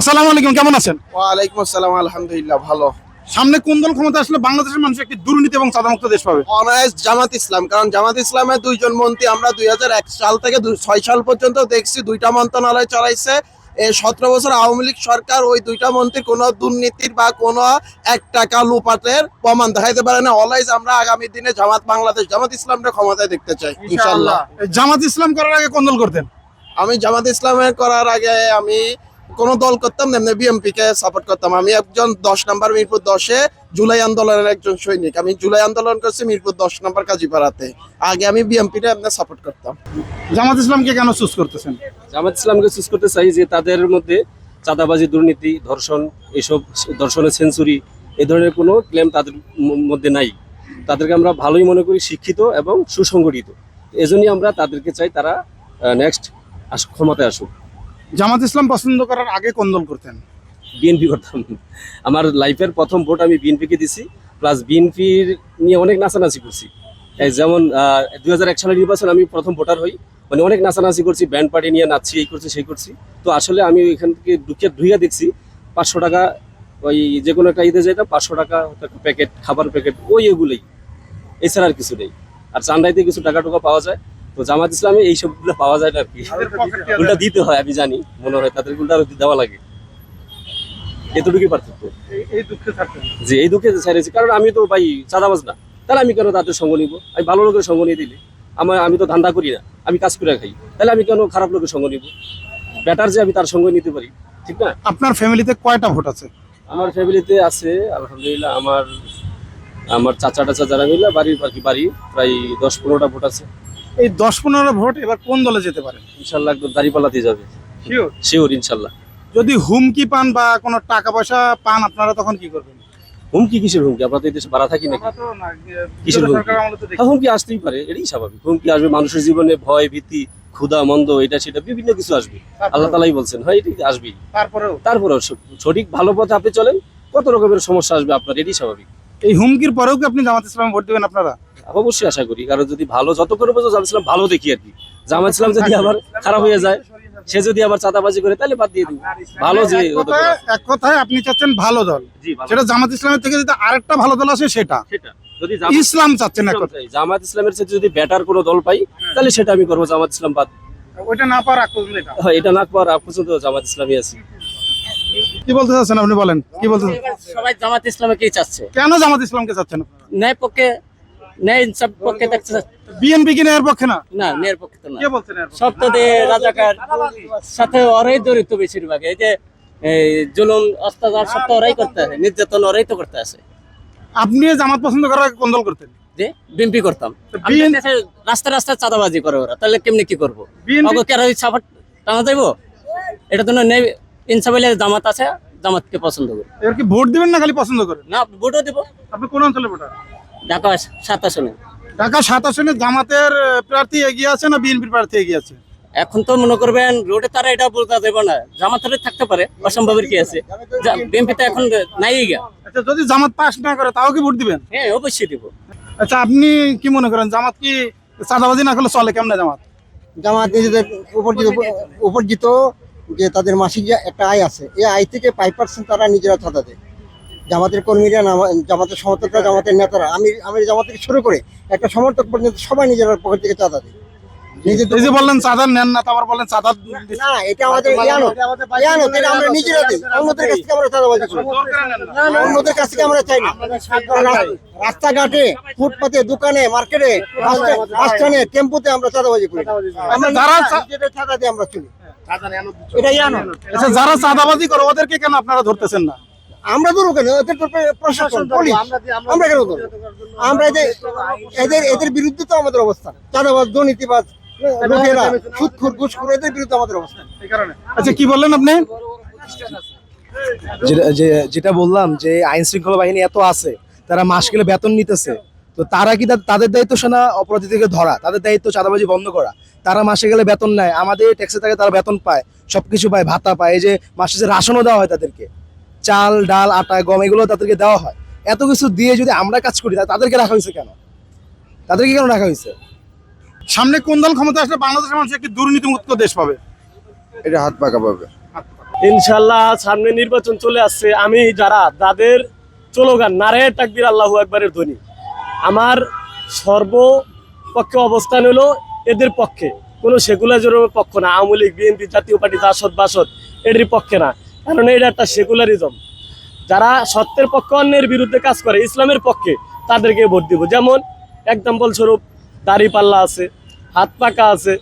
আসসালামু আলাইকুম কেমন আছেন? ওয়ালাইকুম আসসালাম আলহামদুলিল্লাহ ভালো। সামনে কোন দল ক্ষমতা আসলে বাংলাদেশের মানুষ একটি দুর্নীতি এবং সাদামুক্ত দেশ পাবে? অনায়াস জামাত ইসলাম কারণ জামাত ইসলামের দুইজন মন্ত্রী আমরা দুই সাল থেকে ছয় সাল পর্যন্ত দেখছি দুইটা মন্ত্রণালয় চালাইছে। এই সতেরো বছর আওয়ামী লীগ সরকার ওই দুইটা মন্ত্রী কোনো দুর্নীতির বা কোনো এক টাকা লুপাটের প্রমাণ দেখাইতে পারে না। অলওয়েজ আমরা আগামী দিনে জামাত বাংলাদেশ জামাত ইসলামকে ক্ষমতায় দেখতে চাই ইনশাল্লাহ জামাত ইসলাম করার আগে কোন দল করতেন? আমি জামাত ইসলামের করার আগে আমি কোন দল করতাম না বিএমপি কে সাপোর্ট করতাম। আমি একজন দশ নম্বর মিরপুর দশে জুলাই আন্দোলনের একজন সৈনিক। আমি জুলাই আন্দোলন করছি মিরপুর দশ নম্বর কাজীপাড়াতে। আগে আমি বিএমপি টা আপনার সাপোর্ট করতাম। জামাত ইসলামকে কেন চুজ করতেছেন? জামাত ইসলামকে চুজ করতে চাই যে তাদের মধ্যে চাঁদাবাজি দুর্নীতি ধর্ষণ এসব ধর্ষণের সেঞ্চুরি এ ধরনের কোনো ক্লেম তাদের মধ্যে নাই। তাদেরকে আমরা ভালোই মনে করি শিক্ষিত এবং সুসংগঠিত। এজন্যই আমরা তাদেরকে চাই তারা নেক্সট আস ক্ষমতায় আসুক। জামাত ইসলাম পছন্দ করার আগে কোন দল করতেন? বিএনপি করতাম। আমার লাইফের প্রথম ভোট আমি বিএনপিকে দিছি প্লাস বিএনপির নিয়ে অনেক নাচানাচি করছি। যেমন দুই হাজার এক সালের নির্বাচন আমি প্রথম ভোটার হই মানে অনেক নাচানাচি করছি, ব্যান্ড পার্টি নিয়ে নাচছি, এই করছি, সেই করছি। তো আসলে আমি এখান থেকে ঢুকে ধুইয়া দেখছি, পাঁচশো টাকা, ওই যে কোনো একটা ঈদে যেতাম পাঁচশো টাকা প্যাকেট, খাবার প্যাকেট, ওই এগুলোই। এছাড়া আর কিছু নেই। আর চান্দাইতে কিছু টাকা টুকা পাওয়া যায়। তো জামাত ইসলামে এই সবগুলো পাওয়া যায় না আর কি। উল্টা দিতে হয় আমি জানি মনে হয় তাদের উল্টা আরও দেওয়া লাগে। এতটুকুই পার্থক্য। এই দুঃখে থাকতেন যে এই দুঃখে ছাড়িয়েছি কারণ আমি তো ভাই চাঁদাবাজ না। তাহলে আমি কেন তাদের সঙ্গ নিব? আমি ভালো লোকের সঙ্গ নিয়ে দিলে। আমার আমি তো ধান্দা করি না। আমি কাজ করে খাই। তাহলে আমি কেন খারাপ লোকের সঙ্গ নিব? বেটার যে আমি তার সঙ্গে নিতে পারি। ঠিক না? আপনার ফ্যামিলিতে কয়টা ভোট আছে? আমার ফ্যামিলিতে আছে আলহামদুলিল্লাহ আমার আমার চাচা টাচা যারা মিলে বাড়ির বাকি বাড়ি প্রায় দশ পনেরোটা ভোট আছে। এই দশ পনেরো ভোট এবার কোন দলে যেতে পারে? ইনশাল্লাহ একদম দাঁড়িপাল্লাতে যাবে। শিওর শিওর ইনশাল্লাহ। যদি হুমকি পান বা কোনো টাকা পয়সা পান আপনারা তখন কি করবেন? হুমকি কিসের হুমকি? আমরা তো এই দেশে বাড়া থাকি নাকি? কিসের হুমকি? হ্যাঁ, হুমকি আসতেই পারে এটাই স্বাভাবিক। হুমকি আসবে মানুষের জীবনে ভয় ভীতি ক্ষুধা মন্দ এটা সেটা বিভিন্ন কিছু আসবে। আল্লাহ তালাই বলছেন হয় এটি আসবেই। তারপরেও? তারপরে সঠিক ভালো পথে আপনি চলেন কত রকমের সমস্যা আসবে আপনার এটাই স্বাভাবিক। এই হুমকির পরেও কি আপনি জামাত ইসলামে ভোট দেবেন আপনারা? অবশ্যই আশা করি। কারণ যদি ভালো যত করে বলছো জামাত ভালো দেখি আর কি। জামাত ইসলাম যদি আবার খারাপ হয়ে যায় সে যদি আবার চাঁদাবাজি করে তাহলে বাদ দিয়ে দিব। ভালো যে এক কথায় আপনি চাচ্ছেন ভালো দল। সেটা জামাত ইসলামের থেকে যদি আরেকটা ভালো দল আসে সেটা। সেটা। যদি ইসলাম চাচ্ছেন জামাত ইসলামের সাথে যদি বেটার কোনো দল পাই তাহলে সেটা আমি করব জামাত ইসলাম বাদ। ওইটা না পাওয়ার আগ পর্যন্ত এটা। না পাওয়ার আগ পর্যন্ত জামাত ইসলামী আছি। কি বলতে চাচ্ছেন আপনি বলেন? কি বলতে? সবাই জামাত ইসলামকেই চাচ্ছে। কেন জামাত ইসলামকে চাচ্ছেন? ন্যায় পক্ষে ন্যায় ইনসাফ পক্ষে দেখতে চাচ্ছে বিএনপি কি এর পক্ষে না? না ন্যায়ের পক্ষে তো না। কে বলছেন সব তো রাজাকার সাথে ওরাই জড়িত বেশিরভাগ। এই যে জুলুম অত্যাচার সব তো ওরাই করতে আছে নির্যাতন ওরাই তো করতে আছে। আপনি জামাত পছন্দ করার আগে কোন দল করতেন? যে বিএনপি করতাম। রাস্তা রাস্তায় চাঁদাবাজি করে ওরা তাহলে কেমনি কি করব? সাপোর্ট টানা যাইবো? এটা তো হইলে জামাত আছে জামাতকে পছন্দ করি। এর কি ভোট দিবেন না খালি পছন্দ করেন? না ভোটও দেবো। আপনি কোন অঞ্চলে ভোটার? ঢাকা সাত আসনে। ঢাকা সাত আসনে জামাতের প্রার্থী এগিয়ে আছে না বিএনপির প্রার্থী এগিয়ে আছে? এখন তো মনে করবেন রোডে তারা এটা বলতে দেবো না। জামাতের থাকতে পারে অসম্ভবের কি আছে? বিএনপি তো এখন নাই গা। আচ্ছা যদি জামাত পাস না করে তাও কি ভোট দিবেন? হ্যাঁ অবশ্যই দিব। আচ্ছা আপনি কি মনে করেন জামাত কি চাঁদাবাজি না করলে চলে? কেমন জামাত? জামাত নিজেদের উপার্জিত উপার্জিত যে তাদের মাসিক যে একটা আয় আছে এই আয় থেকে ফাইভ পার্সেন্ট তারা নিজেরা চাঁদা দেয়। জামাতের কর্মীরা জামাতের সমর্থকরা জামাতের নেতারা আমি আমি জামাত থেকে শুরু করে একটা সমর্থক পর্যন্ত সবাই নিজেরা পকেট থেকে চাঁদা দেয়। নিজেদের এই যে বললেন চাঁদা নেন না তো আবার চাঁদা না এটা আমাদের ইয়ানো ইয়ানো এটা আমরা নিজেরা দিই অন্যদের কাছ থেকে আমরা চাঁদাবাজি করি না। না। অন্যদের কাছ থেকে আমরা চাই না। রাস্তাঘাটে ফুটপাতে দোকানে মার্কেটে বাস স্ট্যান্ডে টেম্পুতে আমরা চাঁদাবাজি করি আমরা যারা চাঁদা দিয়ে আমরা চলি। এটা ইয়ানো আচ্ছা যারা চাঁদাবাজি করে ওদেরকে কেন আপনারা ধরতেছেন না? আমরা ধরবো কেন? এদের প্রশাসন পুলিশ। আমরা কেন ধরবো? আমরা এদের এদের এদের বিরুদ্ধে তো আমাদের অবস্থান চাঁদাবাজ দুর্নীতিবাজ লোকেরা সুৎখুর ঘুষখুর এদের বিরুদ্ধে আমাদের অবস্থান আচ্ছা কি বললেন আপনি? যেটা- বললাম যে আইন শৃঙ্খলা বাহিনী এত আছে তারা মাস গেলে বেতন নিতেছে। তো তারা কি তাদের দায়িত্ব সেনা অপরাধীদেরকে ধরা তাদের দায়িত্ব চাঁদাবাজি বন্ধ করা। তারা মাসে গেলে বেতন নেয় আমাদের ট্যাক্সে থাকে তারা বেতন পায় সবকিছু পায় ভাতা পায়। এই যে মাসে যে রাশনও দেওয়া হয় তাদেরকে। চাল ডাল আটা গম এগুলো তাদেরকে দেওয়া হয়। এত কিছু দিয়ে যদি আমরা কাজ করি তাদেরকে রাখা হয়েছে কেন? তাদেরকে কেন রাখা হয়েছে? সামনে কোন দল ক্ষমতা আসলে বাংলাদেশের মানুষ একটি দুর্নীতিমুক্ত দেশ পাবে? এটা হাত পাকা পাবে। ইনশাল্লাহ সামনে নির্বাচন চলে আসছে। আমি যারা তাদের চলোগান নারে তাকবির আল্লাহু একবারের ধ্বনি। আমার সর্বপক্ষে অবস্থান হলো এদের পক্ষে। কোনো সেকুলারিজমের পক্ষ না। Awami League BNP Jatiya party Jasad Basad এদের পক্ষে না। কারণ এটা একটা সেকুলারিজম যারা সত্যের পক্ষে অন্যের বিরুদ্ধে কাজ করে, ইসলামের পক্ষে তাদেরকে ভোট দিব। যেমন এক্সাম্পল স্বরূপ দাড়িপাল্লা আছে, হাত পাকা আছে,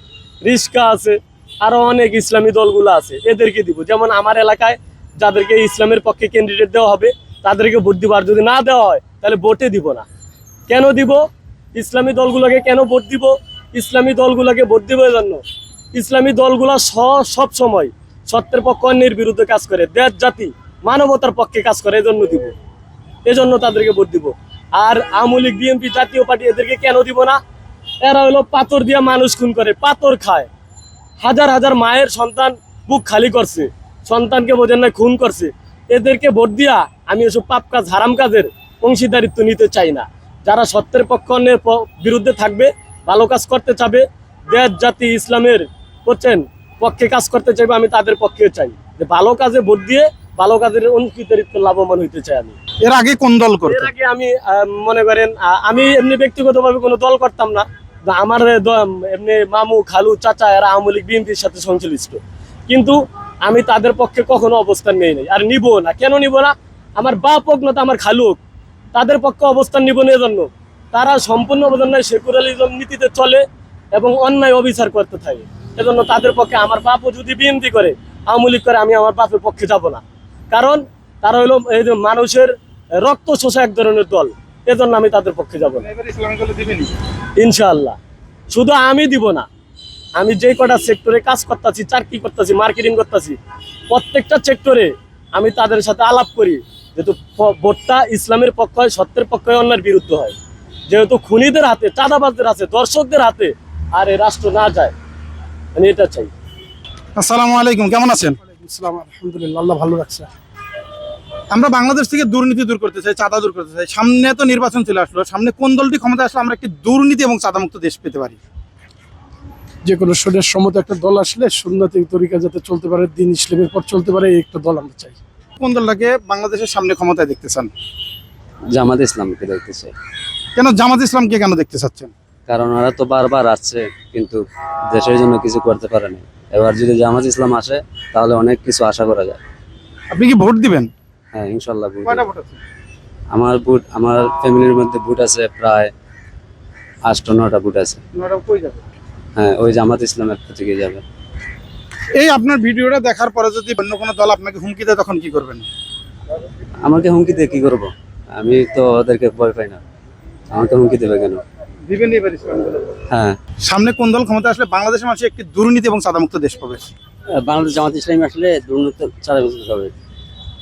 রিস্কা আছে আরও অনেক ইসলামী দলগুলো আছে, এদেরকে দিব। যেমন আমার এলাকায় যাদেরকে ইসলামের পক্ষে ক্যান্ডিডেট দেওয়া হবে, তাদেরকে ভোট দিব। আর যদি না দেওয়া হয়, তাহলে ভোটে দিব না। কেন দিব? ইসলামী দলগুলোকে কেন ভোট দিব? ইসলামী দলগুলোকে ভোট দিব জন্য ইসলামী দলগুলো সব সময় সত্যের পক্ষ অন্যের বিরুদ্ধে কাজ করে, দেশ, জাতি, মানবতার পক্ষে কাজ করে, এজন্য দিব। এজন্য তাদেরকে ভোট দিব। আর Awami League, BNP Jatiya party এদেরকে কেন দিব না? এরা হলো পাথর দিয়ে মানুষ খুন করে, পাথর খায়। হাজার হাজার মায়ের সন্তান বুক খালি করছে, সন্তানকে বোঝেন না, খুন করছে। এদেরকে ভোট দিয়া আমি এসব পাপ কাজ, হারাম কাজের অংশীদারিত্ব নিতে চাই না। যারা সত্যের পক্ষ অন্যের বিরুদ্ধে থাকবে, ভালো কাজ করতে চাবে, দেশ, জাতি, ইসলামের, করছেন পক্ষে কাজ করতে চাইবে আমি তাদের পক্ষে চাই। যে ভালো কাজে ভোট দিয়ে ভালো কাজের অংশীদারিত্ব লাভবান হইতে চাই আমি। এর আগে কোন দল এর আগে আমি মনে করেন আমি এমনি ব্যক্তিগতভাবে কোনো দল করতাম না। আমার এমনি মামু খালু চাচা এরা আওয়ামী লীগ বিএনপির সাথে সংশ্লিষ্ট। কিন্তু আমি তাদের পক্ষে কখনো অবস্থান নেই নাই। আর নিব না। কেন নিব না? আমার বাপ হোক না তো আমার খালু হোক তাদের পক্ষে অবস্থান নিব না এজন্য। তারা সম্পূর্ণ অবদানায় সেকুলারিজম নীতিতে চলে এবং অন্যায় অবিচার করতে থাকে। এজন্য তাদের পক্ষে আমার বাপও যদি বিনতি করে আওয়ামী লীগ করে আমি আমার বাপের পক্ষে যাব না। কারণ তারা হলো এই যে মানুষের রক্ত শোষা এক ধরনের দল এজন্য আমি তাদের পক্ষে যাব না। ইনশাআল্লাহ। শুধু আমি দিব না আমি যে কটা সেক্টরে কাজ করতেছি চাকরি করতেছি মার্কেটিং করতেছি প্রত্যেকটা সেক্টরে আমি তাদের সাথে আলাপ করি যেহেতু ভোটটা ইসলামের পক্ষ হয় সত্যের পক্ষ হয় অন্যের বিরুদ্ধে হয়। যেহেতু খুনিদের হাতে চাঁদাবাজদের হাতে দর্শকদের হাতে আর এই রাষ্ট্র না যায় আমি এটা চাই। আসসালামু আলাইকুম কেমন আছেন? ইসলাম আলহামদুলিল্লাহ আল্লাহ ভালো রাখছে। আমরা বাংলাদেশ থেকে দুর্নীতি দূর করতে চাই চাঁদা দূর করতে চাই। সামনে তো নির্বাচন চলে আসলো সামনে কোন দলটি ক্ষমতা আসলে আমরা একটি দুর্নীতি এবং চাঁদামুক্ত দেশ পেতে পারি। যে কোনো শরীরের সম্মত একটা দল আসলে সুন্নতি তরিকা যাতে চলতে পারে দিন ইসলামের পর চলতে পারে এই একটা দল আমরা চাই। কোন দলটাকে বাংলাদেশের সামনে ক্ষমতায় দেখতে চান? জামাত ইসলামকে দেখতে চাই। কেন জামাত ইসলামকে কেন দেখতে চাচ্ছেন? কারণ ওরা তো বারবার আসছে কিন্তু দেশের জন্য কিছু করতে পারেনি এবার যদি জামাত ইসলাম আসে তাহলে অনেক কিছু আশা করা যায়। আপনি কি ভোট দিবেন? হ্যাঁ ইনশাল্লাহ ভোট কয়টা দেব। ভোট আমার ফ্যামিলির মধ্যে ভোট আছে প্রায় আষ্ট নটা ভোট আছে। হ্যাঁ ওই জামাত ইসলামের থেকে যাবে। এই আপনার ভিডিওটা দেখার পরে যদি অন্য কোনো দল আপনাকে হুমকি দেয় তখন কি করবেন? আমাকে হুমকি দিয়ে কি করব? আমি তো ওদেরকে ভয় পাই না। আমাকে হুমকি দেবে কেন? দিবেন এবার হ্যাঁ। সামনে কোন দল ক্ষমতা আসলে বাংলাদেশের মানুষ একটি দুর্নীতি এবং চাঁদামুক্ত দেশ পাবে? বাংলাদেশ জামাত ইসলামী আসলে দুর্নীতি হবে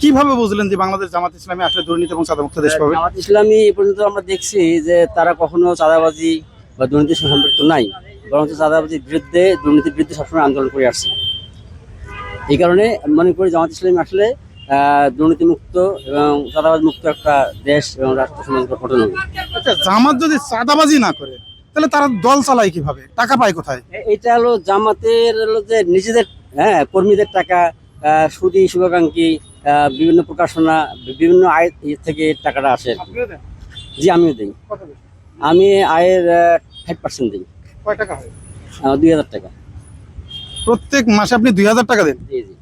কীভাবে বুঝলেন যে বাংলাদেশ জামাত ইসলামী আসলে দুর্নীতি এবং চাঁদামুক্ত দেশ পাবে? জামাত ইসলামী এ পর্যন্ত আমরা দেখছি যে তারা কখনো চাঁদাবাজি বা দুর্নীতির সঙ্গে সম্পৃক্ত নাই বরং চাঁদাবাজির বিরুদ্ধে দুর্নীতির বিরুদ্ধে সবসময় আন্দোলন করে আসছে। এই কারণে মনে করি জামাত ইসলামী আসলে দুর্নীতিমুক্ত এবং চাঁদাবাজ মুক্ত একটা দেশ এবং রাষ্ট্র সমাজ গঠন হবে। আচ্ছা জামাত যদি চাঁদাবাজি না করে তাহলে তারা দল চালায় কীভাবে? টাকা পায় কোথায়? এটা হলো জামাতের হলো যে নিজেদের হ্যাঁ কর্মীদের টাকা সুদী শুভাকাঙ্ক্ষী বিভিন্ন প্রকাশনা বিভিন্ন আয় থেকে টাকাটা আসে জি আমিও দিই। আমি আয়ের ফাইভ পার্সেন্ট দিই। কয় টাকা হয়? দুই হাজার টাকা। প্রত্যেক মাসে আপনি দুই হাজার টাকা দেন? জি জি।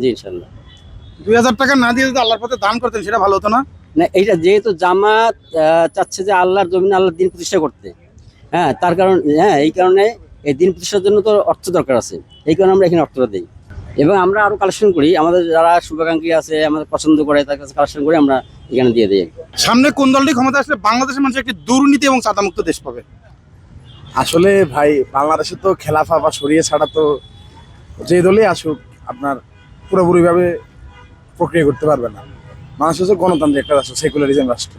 জি ইনশাল্লাহ দুই হাজার টাকা না দিয়ে যদি আল্লাহর পথে দান করতেন সেটা ভালো হতো না? না এইটা যেহেতু জামাত চাচ্ছে যে আল্লাহর জমিন আল্লাহর দিন প্রতিষ্ঠা করতে। হ্যাঁ তার কারণ হ্যাঁ এই কারণে এই দিন প্রতিষ্ঠার জন্য তো অর্থ দরকার আছে। এই কারণে আমরা এখানে অর্থটা দিই। এবং আমরা আরও কালেকশন করি। আমাদের যারা শুভাকাঙ্ক্ষী আছে আমাদের পছন্দ করে তার কাছে কালেকশন করে আমরা এখানে দিয়ে দিই। সামনে কোন দলটি ক্ষমতা আসলে বাংলাদেশের মানুষ একটি দুর্নীতি এবং চাঁদামুক্ত দেশ পাবে? আসলে ভাই বাংলাদেশে তো খেলাফা বা সরিয়ে ছাড়া তো যে দলই আসুক আপনার পুরোপুরিভাবে প্রক্রিয়া করতে পারবে না। মানুষ হচ্ছে গণতান্ত্রিক একটা রাষ্ট্র সেকুলারিজম রাষ্ট্র।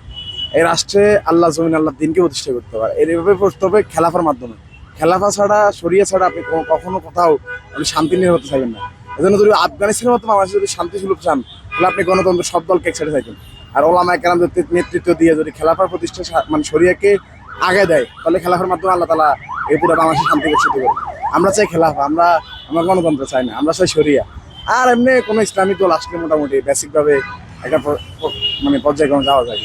এই রাষ্ট্রে আল্লাহ জমিন আল্লাহ দিনকে প্রতিষ্ঠা করতে পারে। এইভাবে করতে হবে খেলাফার মাধ্যমে। খেলাফা ছাড়া সরিয়ে ছাড়া আপনি কখনো কোথাও আপনি শান্তি হতে চাইবেন না। এজন্য যদি আফগানিস্তানের মতো বাংলাদেশে যদি শান্তি সুলভ চান, তাহলে আপনি গণতন্ত্র সব দলকে একসাথে থাকবেন আর ওলামা কেরাম নেতৃত্ব দিয়ে যদি খেলাফার প্রতিষ্ঠা মানে সরিয়াকে আগে দেয়, তাহলে খেলাফার মাধ্যমে আল্লাহ তালা এই পুরো বাংলাদেশে শান্তি করে আমরা চাই খেলাফা, আমরা আমরা গণতন্ত্র চাই না, আমরা চাই সরিয়া আর এমনি কোনো ইসলামিক দল আসলে মোটামুটি বেসিক ভাবে একটা মানে পর্যায়ক্রমে যাওয়া যায়।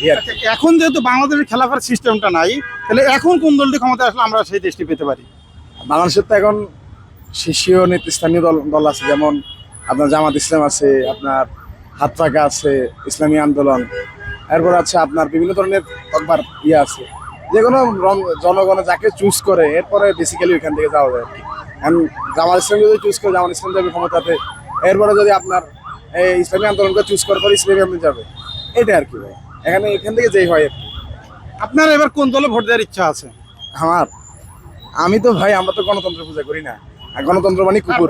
এখন যেহেতু বাংলাদেশের খেলাফার সিস্টেমটা নাই তাহলে এখন কোন দলটি ক্ষমতা আসলে আমরা সেই দেশটি পেতে পারি বাংলাদেশের তো এখন শীর্ষীয় নেতৃস্থানীয় দল দল আছে যেমন আপনার জামাত ইসলাম আছে আপনার হাত পাকা আছে ইসলামী আন্দোলন এরপর আছে আপনার বিভিন্ন ধরনের তকবার ইয়ে আছে যে কোনো রং- জনগণ যাকে চুজ করে এরপরে বেসিক্যালি ওইখান থেকে যাওয়া যায় আর জামাত ইসলাম যদি চুজ করে জামাত ইসলাম যাবে ক্ষমতাতে এরপরে যদি আপনার এই ইসলামী আন্দোলনকে চুজ করে পরে ইসলামী আন্দোলন যাবে এটা আর কি ভাই। এখানে এখান থেকে যেই হয় আর কি। আপনার এবার কোন দলে ভোট দেওয়ার ইচ্ছা আছে? আমার? আমি তো ভাই আমরা তো গণতন্ত্র পূজা করি না। গণতন্ত্র মানে কুকুর।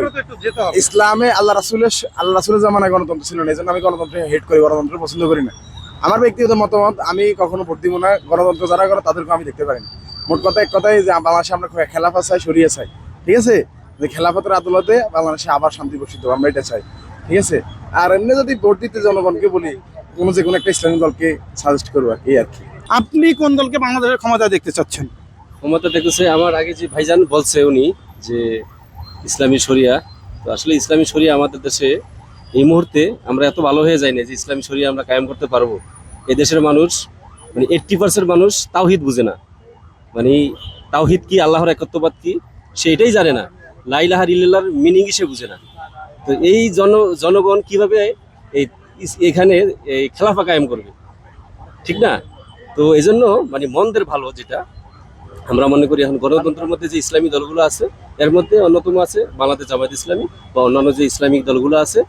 ইসলামে আল্লাহ রাসুলের আল্লাহ রাসুলের জামানায় গণতন্ত্র ছিল না এই জন্য আমি গণতন্ত্র হেট করি গণতন্ত্র পছন্দ করি না। আমার ব্যক্তিগত মতামত আমি কখনো ভোট দিব না। গণতন্ত্র যারা করে তাদেরকে আমি দেখতে পারি না। মোট কথা এক কথাই যে বাংলাদেশে আমরা খেলাফা চাই সরিয়ে চাই। ঠিক আছে? যে খেলাফতের আদালতে বাংলাদেশে আবার শান্তি বসিত আমরা এটা চাই ঠিক আছে? আর এমনি যদি ভোট দিতে জনগণকে বলি কোনো যে কোনো একটা ইসলামী দলকে সাজেস্ট করব আর কি, এই আর কি। আপনি কোন দলকে বাংলাদেশের ক্ষমতা দেখতে চাচ্ছেন? ক্ষমতা দেখতেছে আমার আগে যে ভাইজান বলছে উনি যে ইসলামী শরিয়া তো আসলে ইসলামী শরিয়া আমাদের দেশে এই মুহূর্তে আমরা এত ভালো হয়ে যাই না যে ইসলামী শরিয়া আমরা কায়েম করতে পারব। এই দেশের মানুষ মানে এইট্টি পার্সেন্ট মানুষ তাওহিদ বুঝে না। মানে তাওহিদ কি আল্লাহর একত্ববাদ কি সে এটাই জানে না। লাইলাহার ইল্লার মিনিংই সে বুঝে না। তো এই জন জনগণ কীভাবে এই এখানে এই খেলাফা কায়েম করবে? ঠিক না? তো এই জন্য মানে মন্দের ভালো যেটা আমরা মনে করি এখন গণতন্ত্রের মধ্যে যে ইসলামী দলগুলো আছে এর মধ্যে অন্যতম আছে বাংলাদেশ জামায়াত ইসলামী বা অন্যান্য যে ইসলামিক দলগুলো আছে।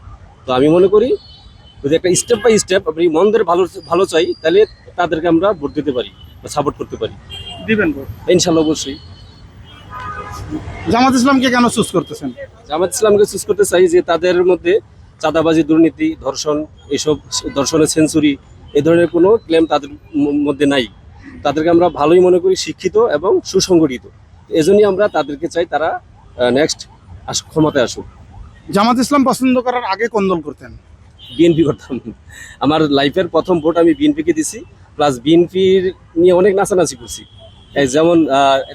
তো আমি মনে করি যদি একটা স্টেপ বাই স্টেপ আপনি মন্দের ভালো ভালো চাই তাহলে তাদেরকে আমরা ভোট দিতে পারি বা সাপোর্ট করতে পারি। দিবেন ইনশাল্লাহ অবশ্যই। জামাত ইসলামকে কেন চুজ করতেছেন? জামাত ইসলামকে চুজ করতে চাই যে তাদের মধ্যে চাঁদাবাজি দুর্নীতি ধর্ষণ এইসব ধর্ষণের সেঞ্চুরি এই ধরনের কোনো ক্লেম তাদের মধ্যে নাই। তাদেরকে আমরা ভালোই মনে করি শিক্ষিত এবং সুসংগঠিত। এজন্যই আমরা তাদেরকে চাই তারা নেক্সট ক্ষমতায় আসুক। জামাত ইসলাম পছন্দ করার আগে কোন দল করতেন? বিএনপি করতাম। আমার লাইফের প্রথম ভোট আমি বিএনপিকে দিছি প্লাস বিএনপির নিয়ে অনেক নাচানাচি করছি। যেমন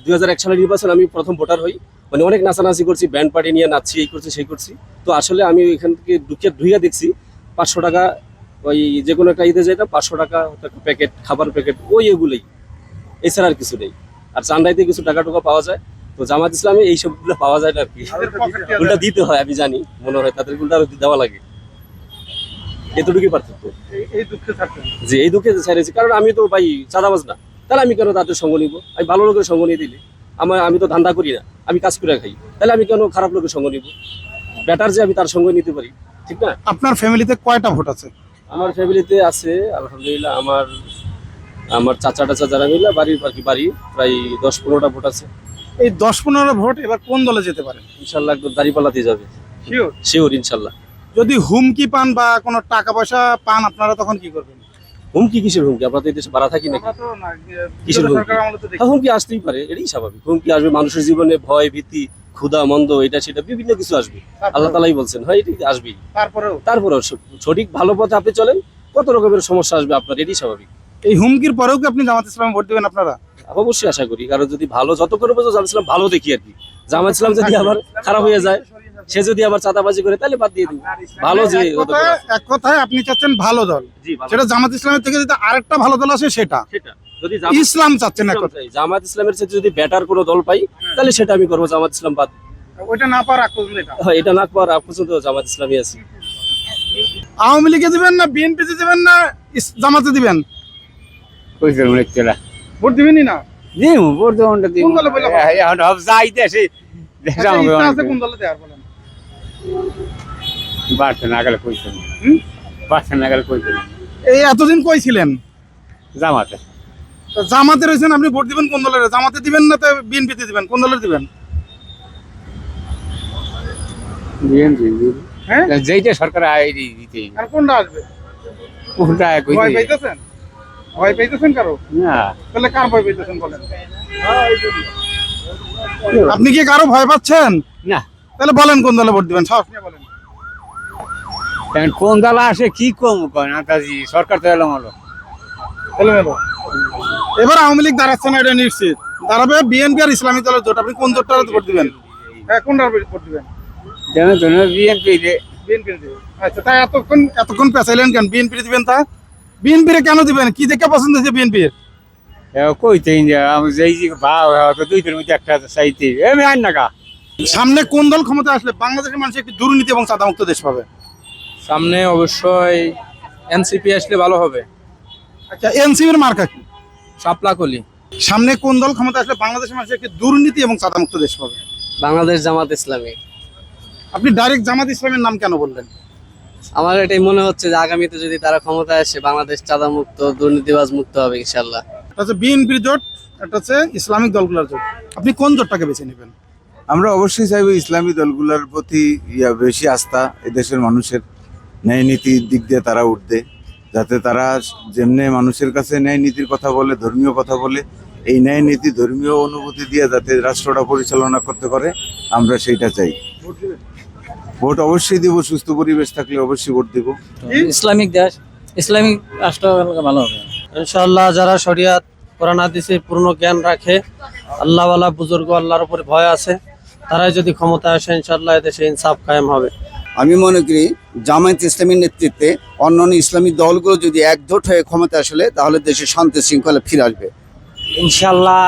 দুই হাজার এক সালের নির্বাচন আমি প্রথম ভোটার হই। মানে অনেক নাচানাচি করছি ব্যান্ড পার্টি নিয়ে নাচছি এই করছি সেই করছি। তো আসলে আমি এখান থেকে ঢুকে ঢুইয়া দেখছি পাঁচশো টাকা ওই যে কোনো একটা ঈদে যেতাম পাঁচশো টাকা প্যাকেট খাবার প্যাকেট ওই এগুলোই। এছাড়া আর কিছু নেই। আর চান্দাইতে কিছু টাকা টুকা পাওয়া যায়। তো জামাত ইসলামে এই সবগুলো পাওয়া যায় না আর কি। উল্টা দিতে হয় আমি জানি মনে হয় তাদের উল্টা আরও দেওয়া লাগে। এতটুকুই পার্থক্য। এই দুঃখে থাকতেন যে এই দুঃখে ছেড়েছি কারণ আমি তো ভাই চাঁদাবাজ না। তাহলে আমি কেন তাদের সঙ্গ নিব? আমি ভালো লোকের সঙ্গ নিয়ে দিলে। আমার আমি তো ধান্দা করি না। আমি কাজ করে খাই। তাহলে আমি কেন খারাপ লোকের সঙ্গ নিব? বেটার যে আমি তার সঙ্গে নিতে পারি ঠিক না? আপনার ফ্যামিলিতে কয়টা ভোট আছে? আমার ফ্যামিলিতে আছে আলহামদুলিল্লাহ আমার আমার চাচা টাচা যারা মিলে বাড়ির আর কি বাড়ি প্রায় দশ পনেরোটা ভোট আছে। এই দশ পনেরো ভোট এবার কোন দলে যেতে পারে? ইনশাল্লাহ একদম দাঁড়িপাল্লাতে যাবে। শিওর শিওর ইনশাল্লাহ। যদি হুমকি পান বা কোনো টাকা পয়সা পান আপনারা তখন কি করবেন? হুমকি কিসের হুমকি? আমরা তো দেশে বাড়া থাকি নাকি? কিসের হুমকি? হ্যাঁ, হুমকি আসতেই পারে এটাই স্বাভাবিক। হুমকি আসবে মানুষের জীবনে ভয় ভীতি ক্ষুধা মন্দ এটা সেটা বিভিন্ন কিছু আসবে। আল্লাহ তালাই বলছেন হয় এটি আসবেই। তারপরেও? তারপরেও সঠিক ভালো পথে আপনি চলেন কত রকমের সমস্যা আসবে আপনার এটাই স্বাভাবিক। এই হুমকির পরেও কি আপনি জামাত ইসলামে ভোট দিবেন আপনারা? অবশ্যই আশা করি কারণ যদি ভালো যত করব জামাত ইসলাম ভালো দেখি আর কি। জামাত ইসলাম যদি আবার খারাপ হয়ে যায়। সে যদি আবার চাঁদাবাজি করে তাহলে বাদ দিয়ে দিব। ভালো যে এক কথায়- কথায় আপনি চাচ্ছেন ভালো দল। সেটা জামাত ইসলামের থেকে যদি আরেকটা ভালো দল আসে সেটা। সেটা। যদি ইসলাম চাচ্ছেন এক ইসলাম কথা চাই, জামাত ইসলামের সাথে যদি ব্যাটার কোনো দল পাই তাহলে সেটা আমি করব জামাত ইসলাম বাদ। ওইটা না পাওয়ার আগ পর্যন্ত এটা। না পাওয়ার আগ পর্যন্ত জামাত ইসলামী আছে। আওয়ামী লীগে দিবেন না বিএনপিতে দিবেন না জামাতে দিবেন? মনে চলা ভোট দিবেনই না। দিমু দিমু কোন দলে বলে? এখন সব যাইতে আসে আচ্ছা, কোন দলে দেওয়ার বলেন বাড়ছে না গেলে কইছিল হুম? বাড়ছে না এই এতদিন কই ছিলেন জামাতে। তা জামাতে রয়েছেন আপনি ভোট দিবেন কোন দলের? জামাতে দিবেন না তো বিএনপিতে দিবেন? কোন দলের দিবেন? বিএনপি। হ্যাঁ? যেইটা সরকার আয় দিতে। আর কোনটা আসবে? কোনটা আয় ভয় পাইতেছেন? ভয় পাইতেছেন কারও? না। তাহলে কার ভয় পাইতেছেন বলেন? আপনি কি কারও ভয় পাচ্ছেন? না। তাহলে বলেন কোন দলে ভোট দিবেন সাহস নিয়ে বলেন কোন দল আসে কি কম নেতাজি সরকার তো এলাম হলো। এবার আওয়ামী লীগ দাঁড়াচ্ছে না এটা নিশ্চিত। দাঁড়াবে বিএনপি আর ইসলামী দলের জোট আপনি কোন জোটটার ভোট দিবেন? হ্যাঁ কোনটার ভোট দিবেন? যেন তো বিএনপি বিএনপি আচ্ছা তাই এতক্ষণ এতক্ষণ পেঁচাইলেন কেন? বিএনপি দিবেন তা? বিএনপি কেন দিবেন? কি দেখে পছন্দ হয়েছে বিএনপির কইতে আমি যেই যে ভাব দুইটার মধ্যে একটা চাইতে এমনি আইন না সামনে কোন দল ক্ষমতা আসলে বাংলাদেশের মানুষ একটি দুর্নীতি এবং চাঁদামুক্ত দেশ পাবে? সামনে অবশ্যই এনসিপি আসলে ভালো হবে। আচ্ছা এনসিপির মার্কা কি? সাপলাকলি সামনে কোন দল ক্ষমতা আসলে বাংলাদেশের মানুষ একটি দুর্নীতি এবং চাঁদামুক্ত দেশ পাবে? বাংলাদেশ জামাত ইসলামী। আপনি ডাইরেক্ট জামাত ইসলামের নাম কেন বললেন? আমার এটাই মনে হচ্ছে যে আগামীতে যদি তারা ক্ষমতায় আসে বাংলাদেশ চাঁদা মুক্ত দুর্নীতিবাজ মুক্ত হবে ইনশাল্লাহ হচ্ছে বিএনপির জোট এটা হচ্ছে ইসলামিক দলগুলোর জোট। আপনি কোন জোটটাকে বেছে নেবেন? আমরা অবশ্যই চাইব ইসলামী দলগুলোর প্রতি ইয়া বেশি আস্থা এদেশের মানুষের ন্যায় নীতির দিক দিয়ে তারা উঠবে যাতে তারা যেমনি মানুষের কাছে ন্যায় নীতির কথা বলে ধর্মীয় কথা বলে এই ন্যায় নীতি ধর্মীয় অনুভূতি দিয়ে যাতে রাষ্ট্রটা পরিচালনা করতে পারে আমরা সেইটা চাই। ভোট অবশ্যই দিব সুস্থ পরিবেশ থাকলে অবশ্যই ভোট দিব। ইসলামিক দেশ ইসলামিক রাষ্ট্র ভালো হবে। ইনশাআল্লাহ যারা শরিয়াত কোরআন হাদিসের পূর্ণ জ্ঞান রাখে আল্লাহওয়ালা বুজুর্গ আল্লাহর উপরে ভয় আছে তারাই যদি ক্ষমতা আসে ইনশাআল্লাহ এদেশে ইনসাফ কায়েম হবে। আমি মনে করি জামায়াত ইসলামীর নেতৃত্বে অন্যান্য ইসলামী দলগুলো যদি একজোট হয়ে ক্ষমতা আসলে তাহলে দেশে শান্তি শৃঙ্খলা ফিরে আসবে। ইনশাল্লাহ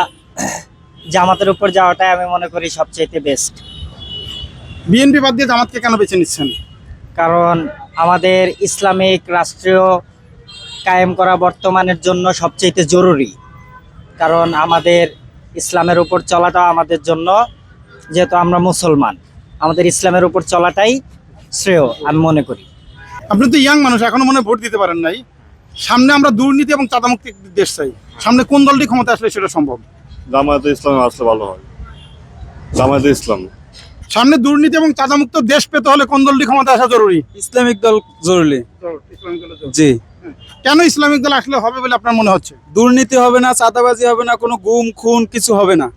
জামাতের উপর যাওয়াটাই আমি মনে করি সবচেয়ে বেস্ট বিএনপি বাদ দিয়ে জামাতকে কেন বেছে নিচ্ছেন? কারণ আমাদের ইসলামিক রাষ্ট্রীয় কায়েম করা বর্তমানের জন্য সবচেয়ে জরুরি। কারণ আমাদের ইসলামের উপর চলাটা আমাদের জন্য যেহেতু আমরা মুসলমান আমাদের ইসলামের উপর চলাটাই শ্রেয় আমি মনে করি। আপনি তো ইয়াং মানুষ এখনও মনে হয় ভোট দিতে পারেন নাই। সামনে আমরা দুর্নীতি এবং চাঁদামুক্ত দেশ চাই। সামনে কোন দলটি ক্ষমতা আসলে সেটা সম্ভব? জামায়াতে ইসলাম আসলে ভালো হয়। জামায়াতে ইসলাম। সামনে দুর্নীতি এবং চাঁদামুক্ত দেশ পেতে হলে কোন দলটি ক্ষমতা আসা জরুরি। ইসলামিক দল জরুরি। জি। কেন ইসলামিক দল আসলে হবে বলে আপনার মনে হচ্ছে? দুর্নীতি হবে না চাঁদাবাজি হবে না কোনো গুম খুন কিছু হবে না।